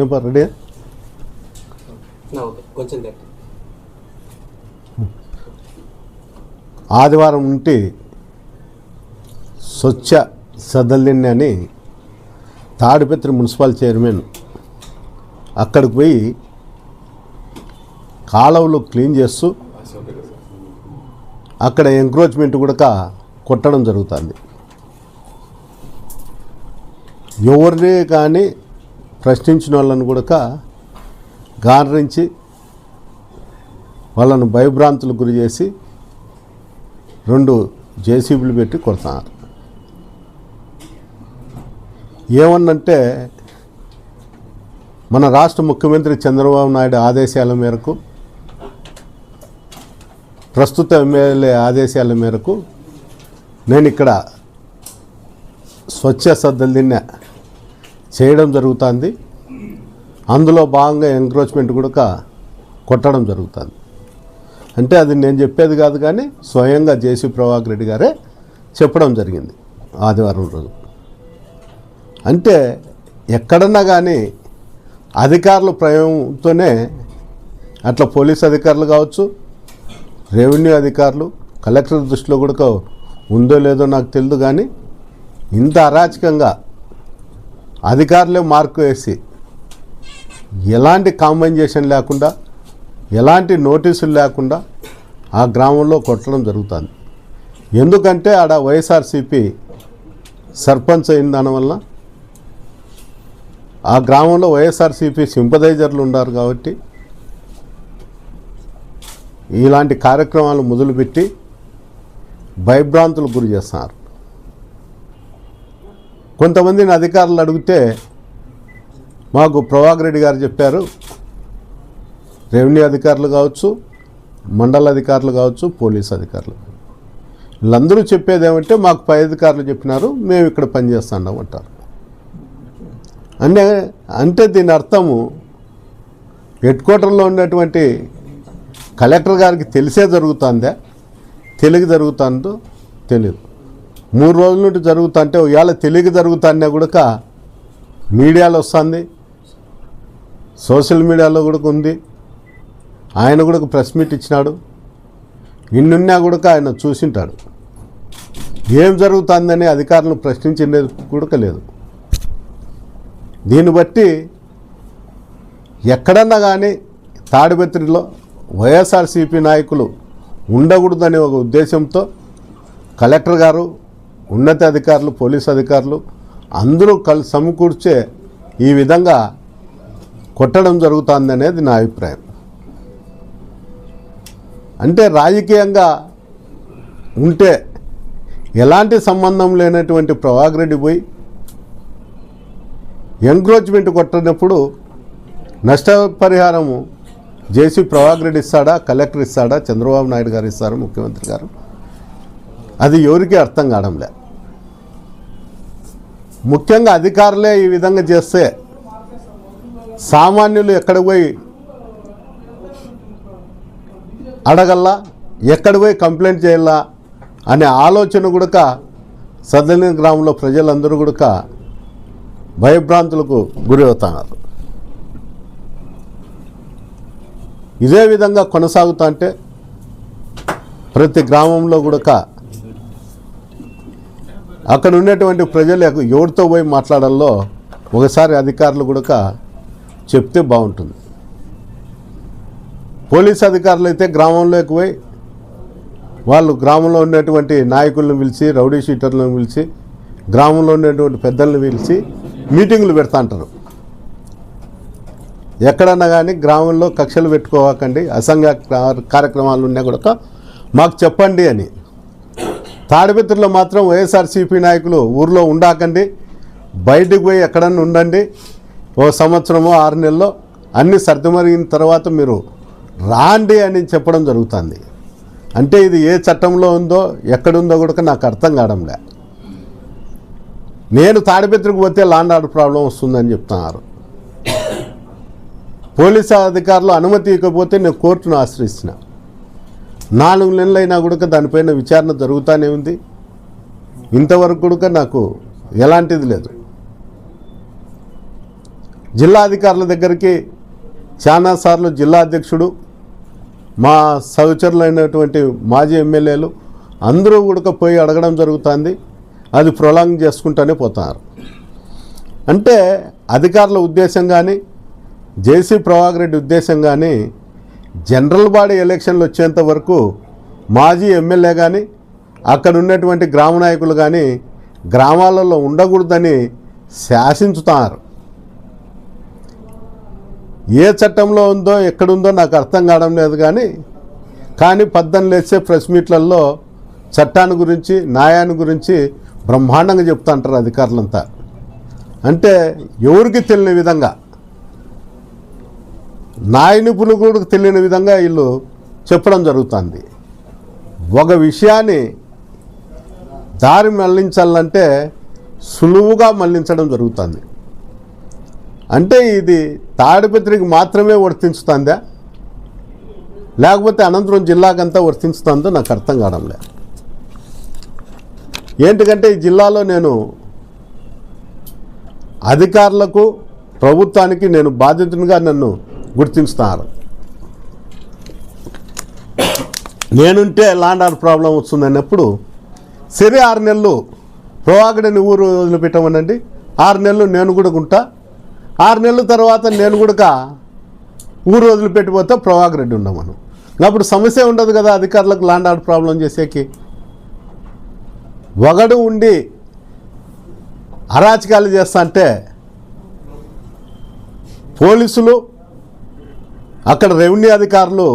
ఏం పా రెడీ ఆదివారం నుండి స్వచ్ఛ సదల్లిని అని తాడిపత్రి మున్సిపల్ చైర్మన్ అక్కడికి పోయి కాలువలు క్లీన్ చేస్తూ అక్కడ ఎంక్రోచ్మెంట్ కూడా కొట్టడం జరుగుతుంది. ఎవరిని కానీ ప్రశ్నించిన వాళ్ళని కూడా గారించి వాళ్ళను భయభ్రాంతులకు గురి చేసి రెండు జేసీబీలు పెట్టి కొడుతున్నారు. ఏమన్నంటే మన రాష్ట్ర ముఖ్యమంత్రి చంద్రబాబు నాయుడు ఆదేశాల మేరకు ప్రస్తుత ఎమ్మెల్యే ఆదేశాల మేరకు నేను ఇక్కడ స్వచ్ఛ సద్దల్దిన్న చేయడం జరుగుతుంది. అందులో భాగంగా ఎంక్రోచ్మెంట్ కూడా కొట్టడం జరుగుతుంది. అంటే అది నేను చెప్పేది కాదు కానీ స్వయంగా జేసీ ప్రభాకర్ రెడ్డి గారే చెప్పడం జరిగింది ఆదివారం రోజు. అంటే ఎక్కడన్నా కానీ అధికారుల ప్రయోగంతోనే అట్లా పోలీస్ అధికారులు కావచ్చు రెవెన్యూ అధికారులు కలెక్టర్ దృష్టిలో కూడా ఉందో లేదో నాకు తెలియదు కానీ ఇంత అరాచకంగా అధికారులే మార్కు వేసి ఎలాంటి కాంపెన్సేషన్ లేకుండా ఎలాంటి నోటీసులు లేకుండా ఆ గ్రామంలో కొట్టడం జరుగుతుంది. ఎందుకంటే ఆడ వైఎస్ఆర్సీపీ సర్పంచ్ అయిన దానివల్ల ఆ గ్రామంలో వైఎస్ఆర్సీపీ సింపదైజర్లు ఉన్నారు కాబట్టి ఇలాంటి కార్యక్రమాలు మొదలుపెట్టి భయభ్రాంతులకు గురి చేస్తున్నారు. కొంతమందిని అధికారులు అడిగితే మాకు ప్రభాకర్ రెడ్డి గారు చెప్పారు రెవెన్యూ అధికారులు కావచ్చు మండల అధికారులు కావచ్చు పోలీస్ అధికారులు. వీళ్ళందరూ చెప్పేది ఏమంటే మాకు పై అధికారులు చెప్పినారు మేము ఇక్కడ పనిచేస్తున్నాం అంటారు. అంటే అంటే దీని అర్థము హెడ్ క్వార్టర్లో ఉన్నటువంటి కలెక్టర్ గారికి తెలిసే జరుగుతుందా? తెలుగు జరుగుతుందో తెలియదు మూడు రోజుల నుండి జరుగుతుంటే ఇవాళ తెలియక జరుగుతుందా కూడా మీడియాలో వస్తుంది. సోషల్ మీడియాలో కూడా ఉంది. ఆయన కూడా ప్రెస్ మీట్ ఇచ్చినాడు. ఇన్నున్నా కూడా ఆయన చూసింటాడు. ఏం జరుగుతుందని అధికారులను ప్రశ్నించినది కూడా లేదు. దీన్ని బట్టి ఎక్కడన్నా కానీ తాడిపత్రిలో వైఎస్ఆర్సీపీ నాయకులు ఉండకూడదనే ఒక ఉద్దేశంతో కలెక్టర్ గారు ఉన్నత అధికారులు పోలీస్ అధికారులు అందరూ కలిసి సమకూర్చే ఈ విధంగా కొట్టడం జరుగుతుంది అనేది నా అభిప్రాయం. అంటే రాజకీయంగా ఉంటే ఎలాంటి సంబంధం లేనటువంటి ప్రభాకర్ రెడ్డి పోయి ఎంక్రోచ్మెంట్ కొట్టినప్పుడు నష్టపరిహారము జేసీ ప్రభాకర్ రెడ్డి ఇస్తాడా కలెక్టర్ ఇస్తాడా చంద్రబాబు నాయుడు గారు ఇస్తారా ముఖ్యమంత్రి గారు? అది ఎవరికీ అర్థం కావడంలే. ముఖ్యంగా అధికారులే ఈ విధంగా చేస్తే సామాన్యులు ఎక్కడ పోయి అడగల్లా ఎక్కడ పోయి కంప్లైంట్ చేయాలా అనే ఆలోచన కూడా సదలిన గ్రామంలో ప్రజలందరూ కూడా భయభ్రాంతులకు గురి అవుతున్నారు. ఇదే విధంగా కొనసాగుతా అంటే ప్రతి గ్రామంలో కూడా అక్కడ ఉన్నటువంటి ప్రజలు ఎవరితో పోయి మాట్లాడాలో ఒకసారి అధికారులు కూడా చెప్తే బాగుంటుంది. పోలీస్ అధికారులు అయితే గ్రామంలోకి పోయి వాళ్ళు గ్రామంలో ఉన్నటువంటి నాయకులను పిలిచి రౌడీ షీటర్లను పిలిచి గ్రామంలో ఉన్నటువంటి పెద్దలను పిలిచి మీటింగులు పెడతా అంటారు. ఎక్కడన్నా కానీ గ్రామంలో కక్షలు పెట్టుకోవాకండి అసంఘ కార్యక్రమాలు ఉన్నా కూడా మాకు చెప్పండి అని. తాడిపత్రిలో మాత్రం వైఎస్ఆర్సీపీ నాయకులు ఊర్లో ఉండాకండి బయటికి పోయి ఎక్కడన్నా ఉండండి. ఓ సంవత్సరమో ఆరు నెలల్లో అన్ని సర్దుమరిగిన తర్వాత మీరు రాండి అని చెప్పడం జరుగుతుంది. అంటే ఇది ఏ చట్టంలో ఉందో ఎక్కడుందో కూడా నాకు అర్థం కావడంలే. నేను తాడిపత్రికి పోతే లాండ్ ఆర్డర్ ప్రాబ్లం వస్తుందని చెప్తున్నారు. పోలీసు అధికారులు అనుమతి ఇవ్వకపోతే నేను కోర్టును ఆశ్రయిస్తున్న. నాలుగు నెలలైనా కూడా దానిపైన విచారణ జరుగుతూనే ఉంది. ఇంతవరకు కూడా నాకు ఎలాంటిది లేదు. జిల్లా అధికారుల దగ్గరికి చాలాసార్లు జిల్లా అధ్యక్షుడు మా సహచరులైనటువంటి మాజీ ఎమ్మెల్యేలు అందరూ కూడా పోయి అడగడం జరుగుతుంది. అది ప్రొలాంగ్ చేసుకుంటూనే పోతున్నారు అంటే అధికారుల ఉద్దేశం కానీ జేసీ ప్రభాకర్ రెడ్డి ఉద్దేశం కానీ జనరల్ బాడీ ఎలక్షన్లు వచ్చేంత వరకు మాజీ ఎమ్మెల్యే కానీ అక్కడ ఉన్నటువంటి గ్రామ నాయకులు కానీ గ్రామాలలో ఉండకూడదని శాసించుతున్నారు ఏ చట్టంలో ఉందో ఎక్కడుందో నాకు అర్థం కావడం లేదు కానీ కానీ పద్దం లేచే ప్రెస్ మీట్లలో చట్టాన్ని గురించి న్యాయాన్ని గురించి బ్రహ్మాండంగా చెప్తా అంటారు అధికారులంతా. అంటే ఎవరికి తెలియని విధంగా న్యాయ నిపుణులకు తెలియని విధంగా వీళ్ళు చెప్పడం జరుగుతుంది. ఒక విషయాన్ని దారి మళ్ళించాలంటే సులువుగా మళ్ళించడం జరుగుతుంది. అంటే ఇది తాడిపత్రికి మాత్రమే వర్తించుతుందా? లేకపోతే అనంతపురం జిల్లాకంతా వర్తించుతుందో నాకు అర్థం కావడం లేదు. ఏంటికంటే ఈ జిల్లాలో నేను అధికారులకు ప్రభుత్వానికి నేను బాధితునిగా నన్ను గుర్తిస్తున్నారు నేనుంటే లాండ్ ఆర్డర్ ప్రాబ్లం వస్తుందన్నప్పుడు సరే ఆరు నెలలు ప్రవాగడని ఊరు వదిలిపెట్టమనండి. ఆరు నెలలు నేను కూడా ఉంటా ఆరు నెలల తర్వాత నేను కూడా ఊరు వదిలిపెట్టిపోతే ప్రభాకర్ రెడ్డి ఉండమను. అప్పుడు సమస్య ఉండదు కదా అధికారులకు లాండ్ ఆర్డర్ ప్రాబ్లం చేసేకి. వగడు ఉండి అరాచకాలు చేస్తా అంటే పోలీసులు అక్కడ రెవెన్యూ అధికారులు